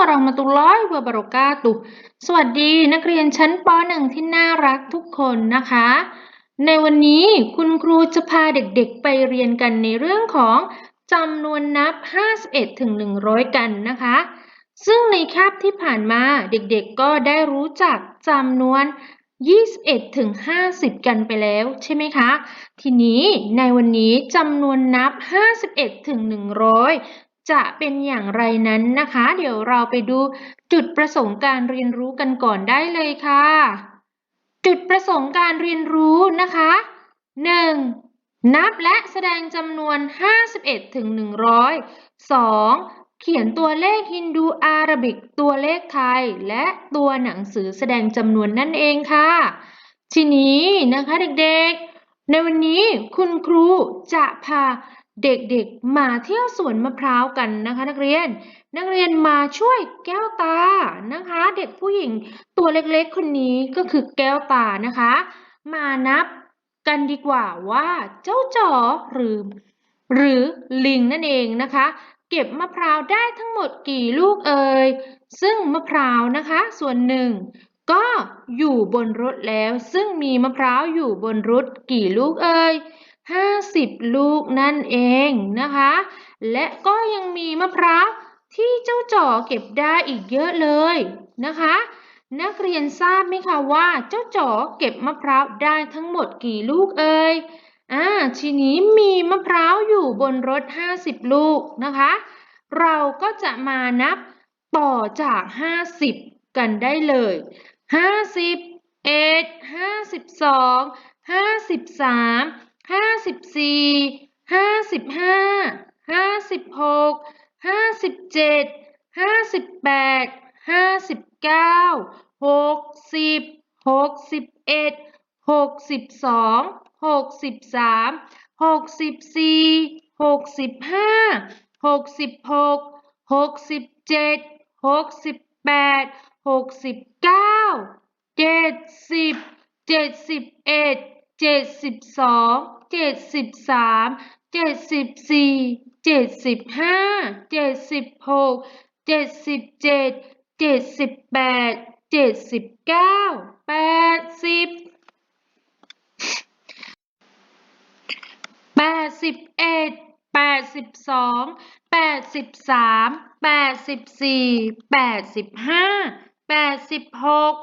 วะเรามะตุลลอฮิวะบะเราะกาตุฮ์สวัสดีนักเรียนชั้นป .1 ที่น่ารักทุกคนนะคะ ในวันนี้คุณครูจะพาเด็กๆไปเรียนกันในเรื่องของจำนวนนับ 51ถึง100 กันนะคะ ซึ่งในคาบที่ผ่านมาเด็กๆก็ได้รู้จักจำนวน 21ถึง50 กันไปแล้วใช่ไหมคะ ทีนี้ในวันนี้จำนวนนับ 51ถึง100 จะเป็นอย่างไรนั้นนะคะ เดี๋ยวเราไปดูจุดประสงค์การเรียนรู้กันก่อนได้เลยค่ะ จุดประสงค์การเรียนรู้นะคะ 1. นับและแสดงจำนวน 51 ถึง 100 2. เขียนตัวเลขฮินดูอาราบิก ตัวเลขไทย และตัวหนังสือแสดงจำนวนนั่นเองค่ะ ทีนี้นะคะเด็กๆ ในวันนี้คุณครูจะพา เด็กๆมาเที่ยวสวนมะพร้าวกันนะคะ นักเรียน นักเรียนมาช่วยแก้วตานะคะ เด็กผู้หญิงตัวเล็กๆคนนี้ก็คือแก้วตานะคะ มานับกันดีกว่าว่าเจ้าจ๋อหรือ หรือลิงนั่นเองนะคะ เก็บมะพร้าวได้ทั้งหมดกี่ลูกเอ่ยซึ่งมะพร้าวนะคะ ส่วนหนึ่งก็อยู่บนรถแล้ว ซึ่งมีมะพร้าวอยู่บนรถกี่ลูกเอ่ย 50 ลูกนั่นเองนะคะ และก็ยังมีมะพร้าวที่เจ้าจ๋อเก็บได้อีกเยอะเลยนะคะ นักเรียนทราบไหมคะว่าเจ้าจ๋อเก็บมะพร้าวได้ทั้งหมดกี่ลูกเอ่ยอ่าทีนี้มีมะพร้าวอยู่บนรถ 50 ลูกนะคะ เราก็จะมานับต่อจาก 50 กันได้เลย 50 เอ็ด ห้าสิบสี่ห้าสิบห้าห้าสิบหกห้าสิบเจ็ดห้าสิบแปดห้าสิบเก้าหกสิบหกสิบเอ็ดหกสิบสองหกสิบสามหกสิบสี่หกสิบห้าหกสิบหกหกสิบเจ็ดหกสิบแปดหกสิบเก้าเจ็ดสิบเจ็ดสิบเอ็ด เจ็ดสิบสองเจ็ดสิบสามเจ็ดสิบสี่เจ็ดสิบห้าเจ็ดสิบหกเจ็ดสิบเจ็ดเจ็ดสิบแปดเจ็ดสิบเก้าแปดสิบแปดสิบเอ็ดแปดสิบสองแปดสิบสามแปดสิบสี่แปดสิบห้าแปดสิบหก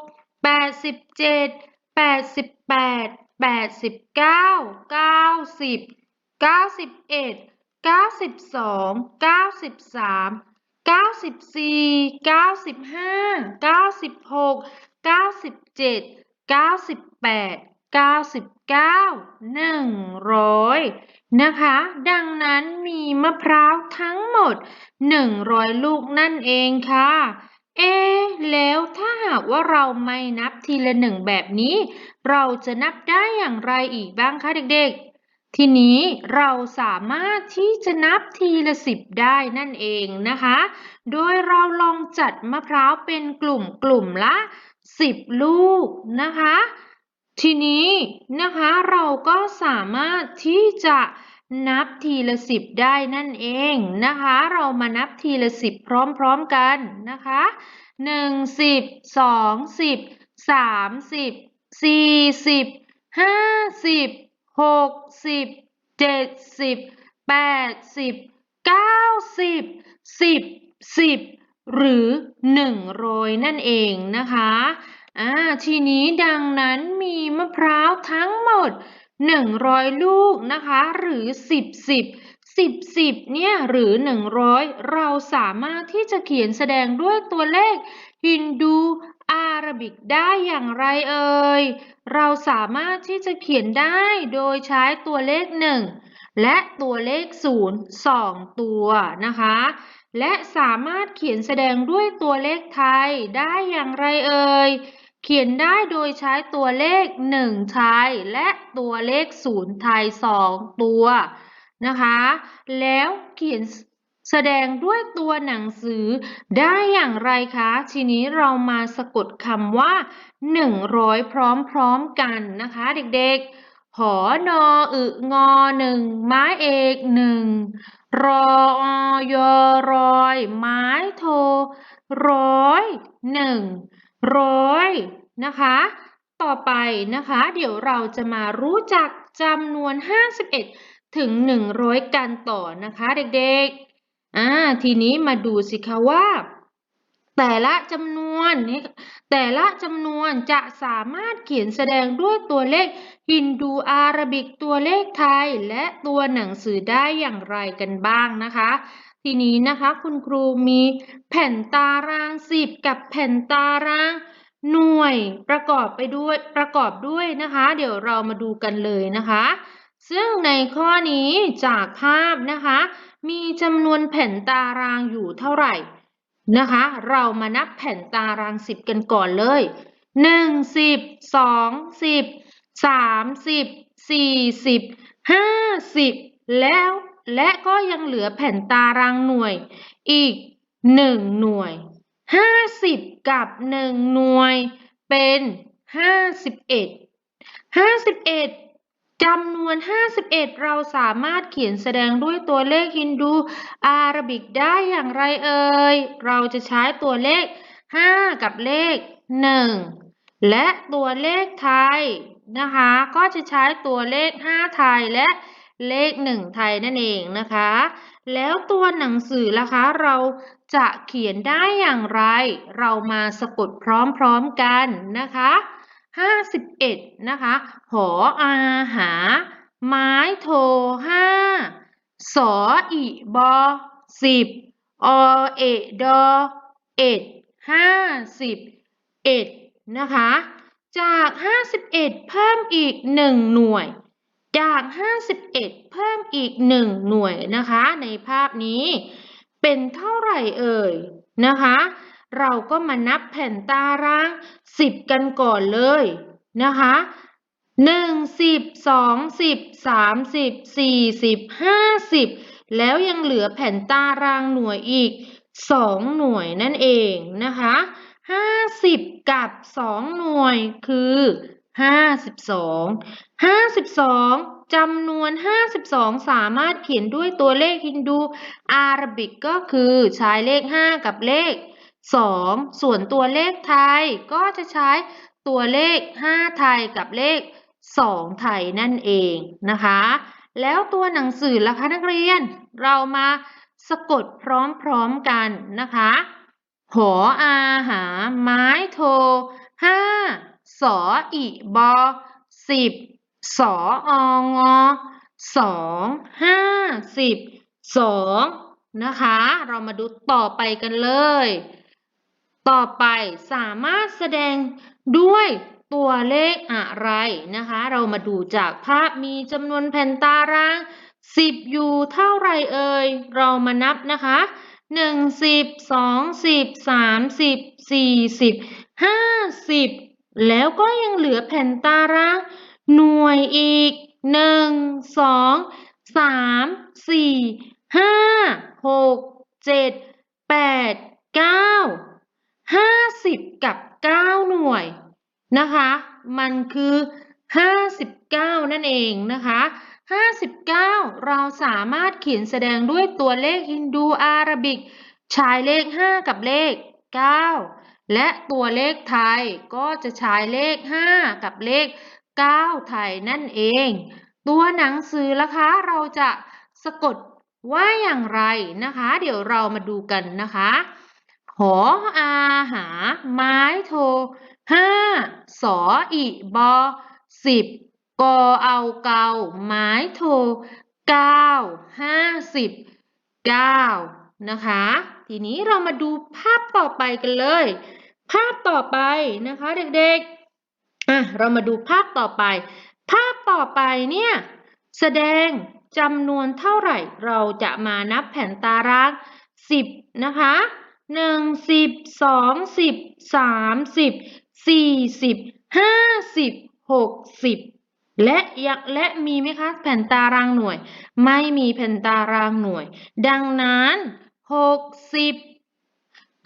แปดสิบเจ็ดแปดสิบแปด 52 53 54 55 56 57 58 59 60 61 62 63 64 65 66 67 68 69 70 71 72 73 74 75 76 77 78 79 80 81 82 83 84 85 86 87 88 89 90 91 92 93 94 95 96 97 98 99 100นะคะ ดังนั้นมีมะพร้าวทั้งหมด100ลูกนั่นเองค่ะ เอ แล้วถ้าหากว่าเราไม่นับทีละหนึ่งแบบนี้ เราจะนับได้อย่างไรอีกบ้างคะเด็กๆ ทีนี้เราสามารถที่จะนับทีละสิบได้นั่นเองนะคะ โดยเราลองจัดมะพร้าวเป็นกลุ่มกลุ่มละ10ลูกนะคะ ทีนี้นะคะเราก็สามารถที่จะ นับทีละสิบได้นั่นเองนะคะ เรามานับทีละสิบพร้อมๆกันนะคะหนึ่งสิบสองสิบสามสิบสี่สิบห้าสิบหกสิบเจ็ดสิบแปดสิบเก้าสิบสิบสิบหรือหนึ่งร้อยนั่นเองนะคะอ่าทีนี้ดังนั้นมีมะพร้าวทั้งหมด 100ลูกนะคะ หรือ10 10 10 10เนี่ยหรือ100เราสามารถที่จะเขียนแสดงด้วยตัวเลขฮินดูอาราบิกได้อย่างไรเอ่ย เราสามารถที่จะเขียนได้โดยใช้ตัวเลข1และตัวเลข0 2ตัวนะคะ และสามารถเขียนแสดงด้วยตัวเลขไทยได้อย่างไรเอ่ย เขียนได้โดยใช้ตัวเลข 1 ไทย และตัวเลข 0 ไทย 2 ตัวนะคะ แล้วเขียนแสดงด้วยตัวหนังสือได้อย่างไรคะ ทีนี้เรามาสะกดคำว่า 100 พร้อมๆกันนะคะเด็กๆ หอนออึงอหนึ่งไม้เอกหนึ่งรออยรอย ไม้โทร้อยหนึ่ง ร้อยนะคะ ต่อไปนะคะ เดี๋ยวเราจะมารู้จักจำนวน 51 ถึง 100 กันต่อนะคะเด็กๆ อ่า ทีนี้มาดูสิคะว่า แต่ละจำนวนนี่แต่ละจำนวนจะสามารถเขียนแสดงด้วยตัวเลขฮินดูอาราบิกตัวเลขไทย และตัวหนังสือได้อย่างไรกันบ้างนะคะ ทีนี้นะคะคุณครูมีแผ่นตารางสิบกับแผ่นตารางหน่วยประกอบไปด้วยประกอบด้วยนะคะ เดี๋ยวเรามาดูกันเลยนะคะ ซึ่งในข้อนี้จากภาพนะคะ มีจำนวนแผ่นตารางอยู่เท่าไหร่นะคะ เรามานับแผ่นตารางสิบกันก่อนเลยหนึ่งสิบสองสิบสามสิบสี่สิบห้าสิบแล้ว และก็ยังเหลือแผ่นตารางหน่วยอีกหนึ่งหน่วยห้าสิบกับหนึ่งหน่วยเป็นห้าสิบเอ็ดห้าสิบเอ็ดจำนวน 51 เราสามารถเขียนแสดงด้วยตัวเลขฮินดูอาราบิกได้อย่างไรเอ่ย เราจะใช้ตัวเลข 5 กับเลข 1 และตัวเลขไทยนะคะ ก็จะใช้ตัวเลข 5 ไทยและ เลข1ไทยนั่นเองนะคะ แล้วตัวหนังสือล่ะคะ เราจะเขียนได้อย่างไร เรามาสะกดพร้อมๆกันนะคะห้าสิบเอ็ดนะคะ หออาหา ไม้โทห้าสออีบอสิบอเอดอเอ็ดห้าสิบเอ็ดนะคะ จากห้าสิบเอ็ดเพิ่มอีกหนึ่งหน่วย จากห้าสิบเอ็ดเพิ่มอีกหนึ่งหน่วยนะคะ ในภาพนี้เป็นเท่าไหร่เอ่ยนะคะ เราก็มานับแผ่นตารางสิบกันก่อนเลยนะคะหนึ่งสิบสองสิบสามสิบสี่สิบห้าสิบแล้วยังเหลือแผ่นตารางหน่วยอีกสองหน่วยนั่นเองนะคะห้าสิบกับสองหน่วยคือ ห้าสิบสองห้าสิบสองจำนวน 52 สามารถเขียนด้วยตัวเลขฮินดูอารบิกก็คือใช้เลข 5 กับเลข 2 ส่วนตัวเลขไทยก็จะใช้ตัวเลข 5 ไทยกับเลข 2 ไทยนั่นเองนะคะ แล้วตัวหนังสือล่ะคะนักเรียน เรามาสะกดพร้อมๆกันนะคะ หออาหา ไม้โท สออีบอสิบสอองอสองห้าสิบสองนะคะ เรามาดูต่อไปกันเลย ต่อไปสามารถแสดงด้วยตัวเลขอะไรนะคะ เรามาดูจากภาพมีจำนวนแผ่นตาราง10อยู่เท่าไรเอ่ย เรามานับนะคะ1 10 2 10 3 10 40 50 แล้วก็ยังเหลือแผ่นตารางหน่วยอีก 1 2 3 4 5 6 7 8 9ห้าสิบกับเก้าหน่วยนะคะ มันคือห้าสิบเก้านั่นเองนะคะห้าสิบเก้าเราสามารถเขียนแสดงด้วยตัวเลขฮินดูอาราบิก ใช้เลขห้ากับเลขเก้า และตัวเลขไทยก็จะใช้เลขห้ากับเลขเก้าไทยนั่นเอง ตัวหนังสือละคะเราจะสะกดว่าอย่างไรนะคะ เดี๋ยวเรามาดูกันนะคะหออาหา ไม้โทห้าสออีบอสิบกอเอาเกาไม้โทเก้าห้าสิบเก้านะคะ ทีนี้เรามาดูภาพต่อไปกันเลย ภาพต่อไปนะคะเด็กๆอะเรามาดูภาพต่อไป ภาพต่อไปเนี่ยแสดงจำนวนเท่าไหร่ เราจะมานับแผ่นตารางสิบนะคะหนึ่งสิบสองสิบสามสิบสี่สิบห้าสิบหกสิบและยังและมีไหมคะแผ่นตารางหน่วย ไม่มีแผ่นตารางหน่วย ดังนั้นหกสิบ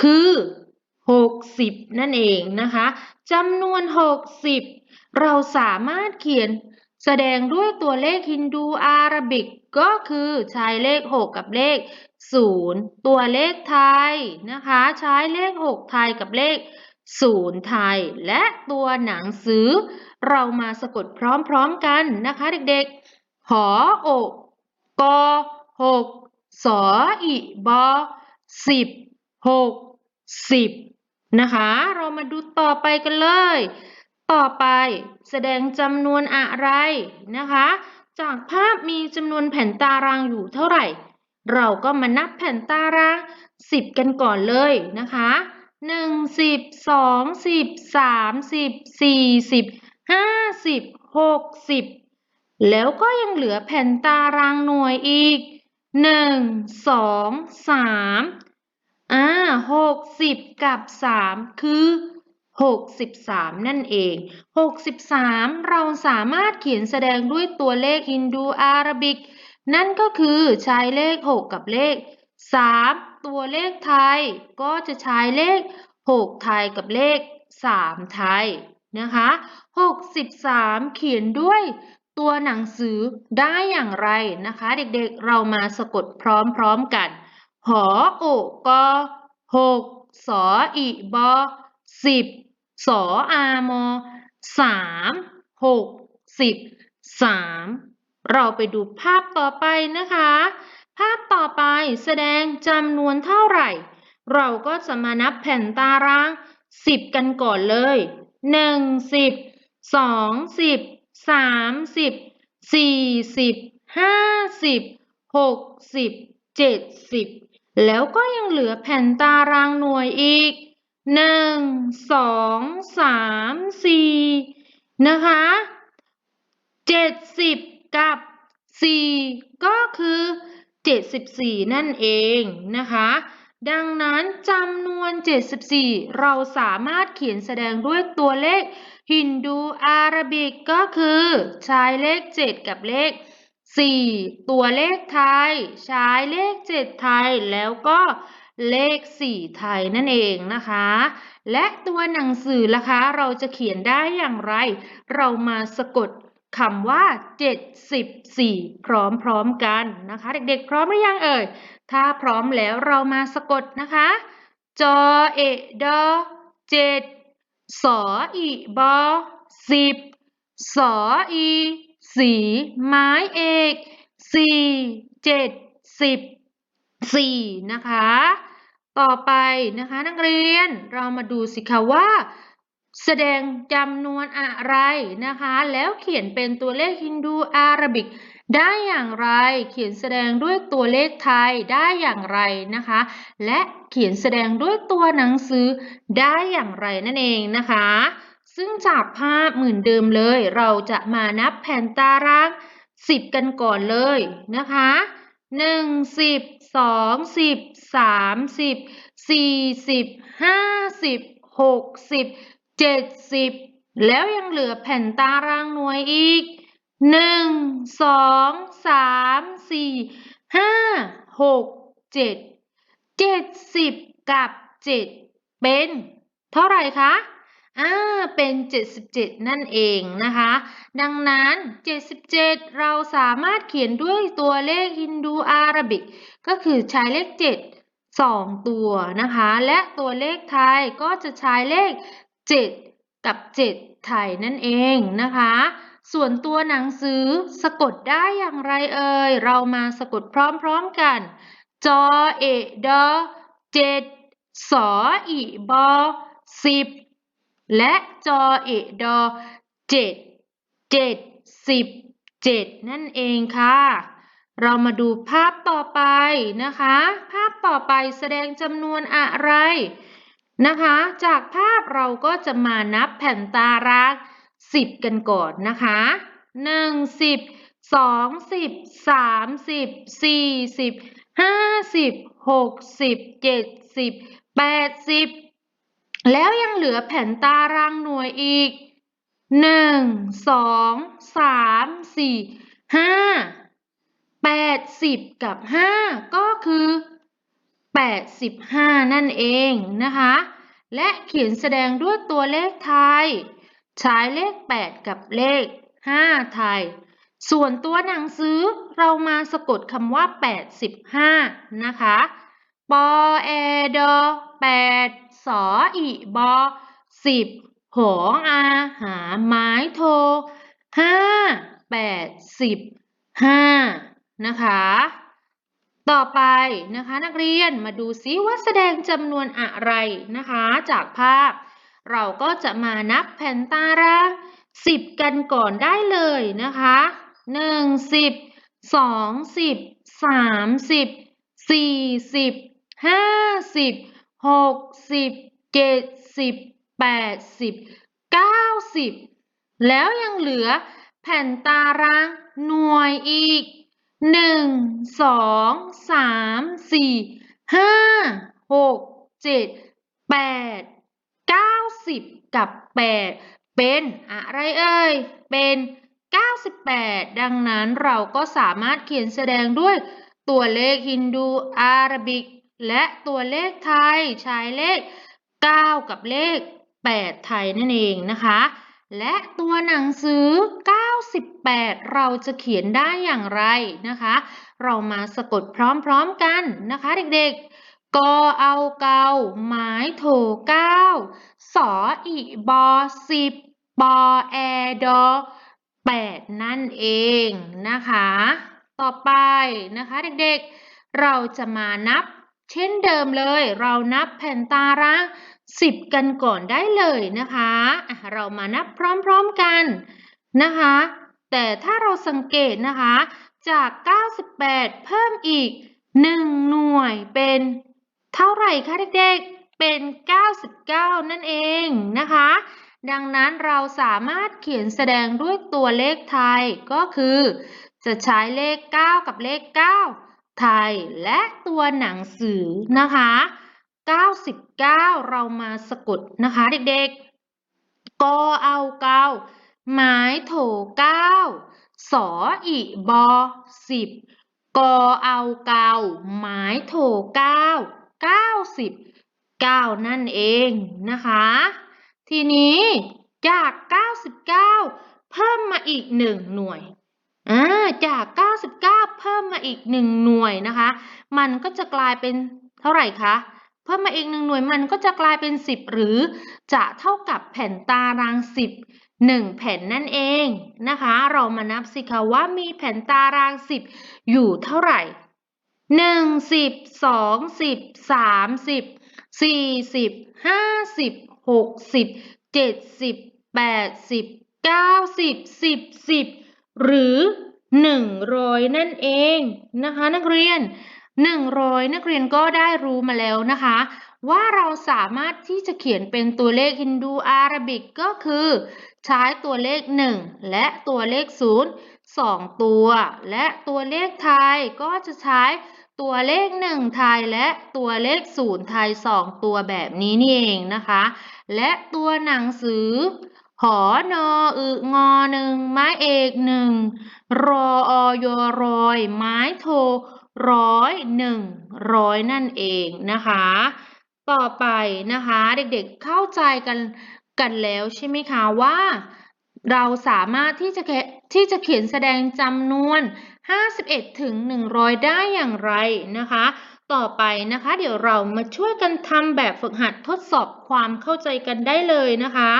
คือ หกสิบนั่นเองนะคะจำนวนหกสิบเราสามารถเขียนแสดงด้วยตัวเลขฮินดูอารบิกก็คือใช้เลข 6 กับเลข 0 ตัวเลขไทยนะคะ ใช้เลข 6 ไทยกับเลข 0 ไทย และตัวหนังสือ เรามาสะกดพร้อมๆกันนะคะเด็กๆ หออกกหกสออีบอสิบหก สิบนะคะ เรามาดูต่อไปกันเลย ต่อไปแสดงจำนวนอะไรนะคะ จากภาพมีจำนวนแผ่นตารางอยู่เท่าไหร่ เราก็มานับแผ่นตารางสิบกันก่อนเลยนะคะหนึ่งสิบสองสิบสามสิบสี่สิบห้าสิบหกสิบแล้วก็ยังเหลือแผ่นตารางหน่วยอีกหนึ่งส อ่าหกสิบกับสามคือหกสิบสามนั่นเองหกสิบสามเราสามารถเขียนแสดงด้วยตัวเลขฮินดูอาราบิก นั่นก็คือใช้เลขหกกับเลขสามตัวเลขไทย ก็จะใช้เลขหกไทยกับเลขสามไทยนะคะหกสิบสามเขียนด้วยตัวหนังสือได้อย่างไรนะคะ เด็กๆ เรามาสะกดพร้อมๆกัน หอโอกอหกสออีบอสิบสออามอสามหกสิบสามเราไปดูภาพต่อไปนะคะ ภาพต่อไปแสดงจำนวนเท่าไหร่ เราก็จะมานับแผ่นตารางสิบกันก่อนเลยหนึ่งสิบสองสิบสามสิบสี่สิบห้าสิบหกสิบเจ็ดสิบ แล้วก็ยังเหลือแผ่นตารางหน่วยอีกหนึ่งสองสามสี่นะคะเจ็ดสิบกับสี่ก็คือเจ็ดสิบสี่นั่นเองนะคะ ดังนั้นจำนวน 74 เราสามารถเขียนแสดงด้วยตัวเลขฮินดูอาราบิกก็คือ ใช้เลข 7 กับเลข 4 ตัวเลขไทย ใช้เลข 7 ไทยแล้วก็เลข 4 ไทยนั่นเองนะคะ และตัวหนังสือล่ะคะเราจะเขียนได้อย่างไร เรามาสะกดคำว่า 74 พร้อมๆกันนะคะ เด็กๆ พร้อมหรือยังเอ่ย ถ้าพร้อมแล้วเรามาสะกดนะคะ จอเอดอเจ็ดสออีบอสิบสออี สีไม้เอกสี่เจ็ดสิบสี่นะคะ ต่อไปนะคะนักเรียนเรามาดูสิคะว่า แสดงจำนวนอะไรนะคะ แล้วเขียนเป็นตัวเลขฮินดูอาราบิก ได้อย่างไร เขียนแสดงด้วยตัวเลขไทยได้อย่างไรนะคะ และเขียนแสดงด้วยตัวหนังสือได้อย่างไรนั่นเองนะคะ ซึ่งจากภาพเหมือนเดิมเลย เราจะมานับแผ่นตารางสิบกันก่อนเลยนะคะหนึ่งสิบสองสิบสามสิบสี่สิบห้าสิบหกสิบเจ็ดสิบแล้วยังเหลือแผ่นตารางหน่วยอีกหนึ่งสองสามสี่ห้าหกเจ็ดเจ็ดสิบกับเจ็ดเป็น เท่าไหร่คะ อ่า เป็น 77 นั่นเองนะคะ ดังนั้น 77 เราสามารถเขียนด้วยตัวเลขฮินดูอาราบิก ก็คือใช้เลข 7 2 ตัวนะคะ และตัวเลขไทยก็จะใช้เลข 7 กับ 7 ไทยนั่นเองนะคะ ส่วนตัวหนังสือสะกดได้อย่างไรเอ่ย เรามาสะกดพร้อมๆกัน จอเอดอเจ็ดสออีบอสิบ และจอเอดอเจ็ดเจ็ดสิบเจ็ดนั่นเองค่ะ เรามาดูภาพต่อไปนะคะ ภาพต่อไปแสดงจำนวนอะไรนะคะ จากภาพเราก็จะมานับแผ่นตารางสิบกันก่อนนะคะหนึ่งสิบสองสิบสามสิบสี่สิบห้าสิบหกสิบเจ็ดสิบแปดสิบ แล้วยังเหลือแผ่นตารางหน่วยอีกหนึ่งสองสามสี่ห้าแปดสิบกับห้าก็คือแปดสิบห้านั่นเองนะคะ และเขียนแสดงด้วยตัวเลขไทย ใช้เลขแปดกับเลขห้าไทย ส่วนตัวหนังสือเรามาสะกดคำว่า 85 นะคะ ปอแอดอแปด สออีบอสิบหออาหาไม้โทห้าแปดสิบห้านะคะ ต่อไปนะคะนักเรียนมาดูซิว่าแสดงจำนวนอะไรนะคะ จากภาพ เราก็จะมานับแผ่นตารางสิบกันก่อนได้เลยนะคะหนึ่งสิบสองสิบสามสิบสี่สิบห้าสิบ หกสิบเจ็ดสิบแปดสิบเก้าสิบแล้วยังเหลือแผ่นตารางหน่วยอีกหนึ่งสองสามสี่ห้าหกเจ็ดแปดเก้าสิบกับแปดเป็นอะไรเอ่ย เป็น 98 ดังนั้นเราก็สามารถเขียนแสดงด้วยตัวเลขฮินดูอาราบิก และตัวเลขไทยใช้เลข 9 กับเลข 8 ไทยนั่นเองนะคะ และตัวหนังสือ 98 เราจะเขียนได้อย่างไรนะคะ เรามาสะกดพร้อมๆกันนะคะเด็กๆ กอเอาเกาไม้โถเก้าสออีบอสิบปอแอดอแปดนั่นเองนะคะ ต่อไปนะคะเด็กๆ เราจะมานับ เช่นเดิมเลยเรานับแผ่นตารางสิบกันก่อนได้เลยนะคะะเรามานับพร้อมๆกันนะคะ แต่ถ้าเราสังเกตนะคะ จาก 98 เพิ่มอีก 1 หน่วยเป็นเท่าไหร่คะเด็กๆ เป็น 99 นั่นเองนะคะ ดังนั้นเราสามารถเขียนแสดงด้วยตัวเลขไทยก็คือ จะใช้เลข 9 กับเลข 9 ไทยและตัวหนังสือนะคะ 99 เรามาสะกดนะคะเด็กๆ กอเอาเกาหมายโถเก้าสออีบอสิบกอเอาเกาหมายโถเก้าเก้าสิบเก้านั่นเองนะคะ ทีนี้จาก 99 เพิ่มมาอีก1หน่วย จาก 99 เพิ่มมาอีก 1 หน่วยนะคะ มันก็จะกลายเป็นเท่าไหร่คะ เพิ่มมาอีกหนึ่งหน่วยมันก็จะกลายเป็น 10 หรือจะเท่ากับแผ่นตาราง 10 1 แผ่นนั่นเองนะคะ เรามานับสิคะว่ามีแผ่นตาราง 10 อยู่เท่าไหร่ 1 10 2 10 30 40 50 60 70 80 90 10 10 หรือหนึ่งร้อยนั่นเองนะคะ นักเรียนหนึ่งร้อยนักเรียนก็ได้รู้มาแล้วนะคะ ว่าเราสามารถที่จะเขียนเป็นตัวเลขฮินดูอาราบิกก็คือ ใช้ตัวเลข 1 และตัวเลข 0 2 ตัว และตัวเลขไทยก็จะใช้ตัวเลข 1 ไทยและตัวเลข 0 ไทย 2 ตัวแบบนี้นี่เองนะคะ และตัวหนังสือ หอนออึงอหนึ่งไม้เอกหนึ่งรออยรอยไม้โทร้อยหนึ่งร้อยนั่นเองนะคะ ต่อไปนะคะเด็กๆเข้าใจกันกันแล้วใช่ไหมคะว่า เราสามารถที่จะที่จะเขียนแสดงจำนวน 51 ถึง 100 ได้อย่างไรนะคะ ต่อไปนะคะ เดี๋ยวเรามาช่วยกันทำแบบฝึกหัดทดสอบความเข้าใจกันได้เลยนะคะ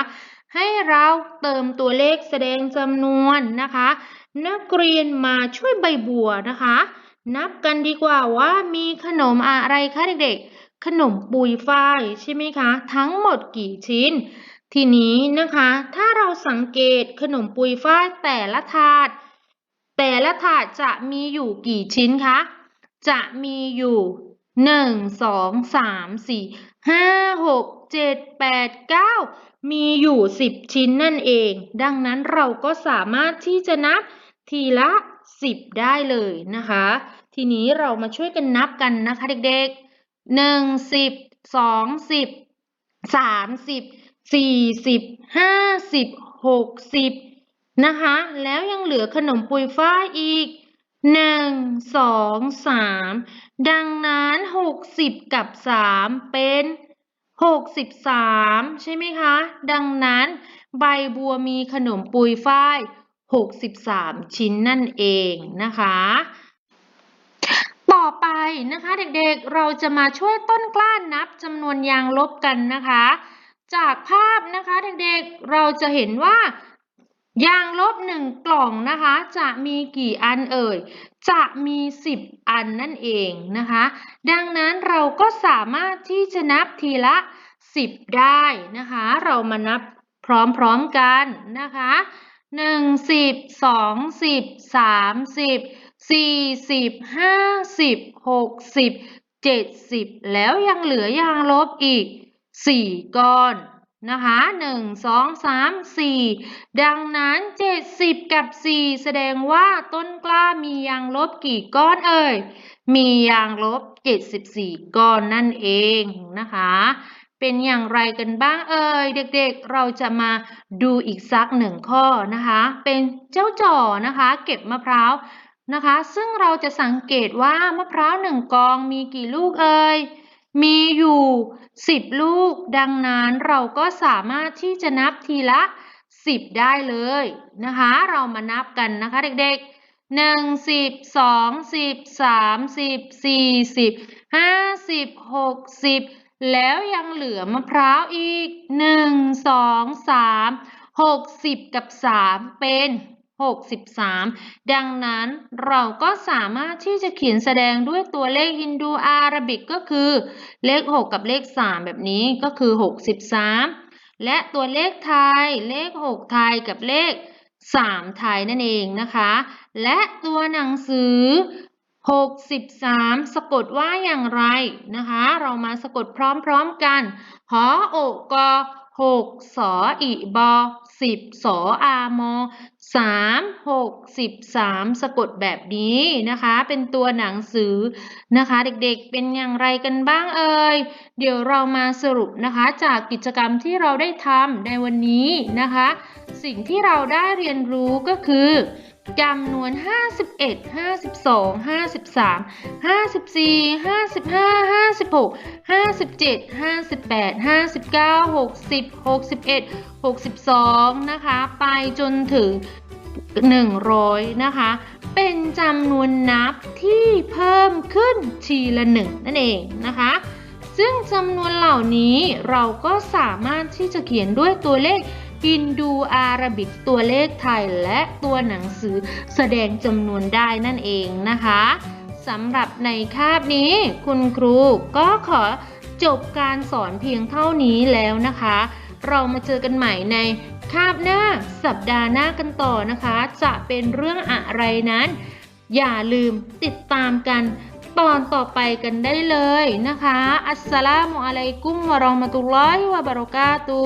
ให้เราเติมตัวเลขแสดงจำนวนนะคะ นักเรียนมาช่วยใบบัวนะคะ นับกันดีกว่าว่ามีขนมอะไรคะเด็กๆ ขนมปุยฝ้ายใช่ไหมคะ ทั้งหมดกี่ชิ้น ทีนี้นะคะ ถ้าเราสังเกตขนมปุยฝ้ายแต่ละถาด แต่ละถาดจะมีอยู่กี่ชิ้นคะ จะมีอยู่หนึ่งสองสามสี่ห้าหกเจ็ดแปดเก้า มีอยู่สิบชิ้นนั่นเอง ดังนั้นเราก็สามารถที่จะนับทีละสิบได้เลยนะคะ ทีนี้เรามาช่วยกันนับกันนะคะเด็กๆหนึ่งสิบสองสิบสามสิบสี่สิบห้าสิบหกสิบนะคะ แล้วยังเหลือขนมปุยฝ้ายอีกหนึ่งสองสามดังนั้นหกสิบกับสามเป็น กสิบสามใช่ไหมคะ ดังนั้นใบบัวมีขนมปุยฝ้าย 63 ชิ้นนั่นเองนะคะ ต่อไปนะคะเด็กๆเราจะมาช่วยต้นกล้านับจำนวนยางลบกันนะคะ จากภาพนะคะเด็กๆเราจะเห็นว่า ยางลบหนึ่งกล่องนะคะ จะมีกี่อันเอ่ย จะมี 10 อันนั่นเองนะคะ ดังนั้นเราก็สามารถที่จะนับทีละ 10 ได้นะคะ เรามานับพร้อมๆกันนะคะหนึ่งสิบสองสิบสามสิบสี่สิบห้าสิบหกสิบเจ็ดสิบแล้วยังเหลือยางลบอีกสี่ก้อน นะคะหนึ่งสองสามสี่ดังนั้นเจ็ดสิบกับสี่แสดงว่าต้นกล้ามียางลบกี่ก้อนเอ่ย มียางลบเจ็ดสิบสี่ก้อนนั่นเองนะคะ เป็นอย่างไรกันบ้างเอ่ย เด็กๆเราจะมาดูอีกสักหนึ่งข้อนะคะ เป็นเจ้าจ่อนะคะ เก็บมะพร้าวนะคะ ซึ่งเราจะสังเกตว่ามะพร้าวหนึ่งกองมีกี่ลูกเอ่ย มีอยู่10ลูก ดังนั้นเราก็สามารถที่จะนับทีละ10ได้เลยนะคะ เรามานับกันนะคะเด็กๆหนึ่งสิบสองสิบสามสิบสี่สิบห้าสิบหกสิบแล้วยังเหลือมะพร้าวอีกหนึ่งสองสามหกสิบกับสามเป็น หกสิบสามดังนั้นเราก็สามารถที่จะเขียนแสดงด้วยตัวเลขฮินดูอาราบิกก็คือ เลข 6 กับเลข 3 แบบนี้ก็คือ 63 และตัวเลขไทย เลข 6 ไทยกับเลข 3 ไทยนั่นเองนะคะ และตัวหนังสือ 63 สะกดว่าอย่างไรนะคะ เรามาสะกดพร้อมๆกันหอโอกอหกสออีบอสิบสออามอ สามหกสิบสามสะกดแบบนี้นะคะ เป็นตัวหนังสือนะคะ เด็กๆเป็นอย่างไรกันบ้างเอ่ยเดี๋ยวเรามาสรุปนะคะจากกิจกรรมที่เราได้ทำในวันนี้นะคะ สิ่งที่เราได้เรียนรู้ก็คือ จำนวน 51 52 53 54 55 56 57 58 59 60 61 62 นะคะ ไปจนถึง 100 นะคะ เป็นจำนวนนับที่เพิ่มขึ้นทีละหนึ่งนั่นเองนะคะ ซึ่งจำนวนเหล่านี้เราก็สามารถที่จะเขียนด้วยตัวเลข ฮินดูอาราบิกตัวเลขไทยและตัวหนังสือแสดงจำนวนได้นั่นเองนะคะสำหรับในคาบนี้ คุณครูก็ขอจบการสอนเพียงเท่านี้แล้วนะคะ เรามาเจอกันใหม่ในคาบหน้าสัปดาห์หน้ากันต่อนะคะ จะเป็นเรื่องอะไรนั้น อย่าลืมติดตามกันตอนต่อไปกันได้เลยนะคะ อัสสลามุอะลัยกุมวะราะมะตุลลอฮิวะบะเราะกาตุ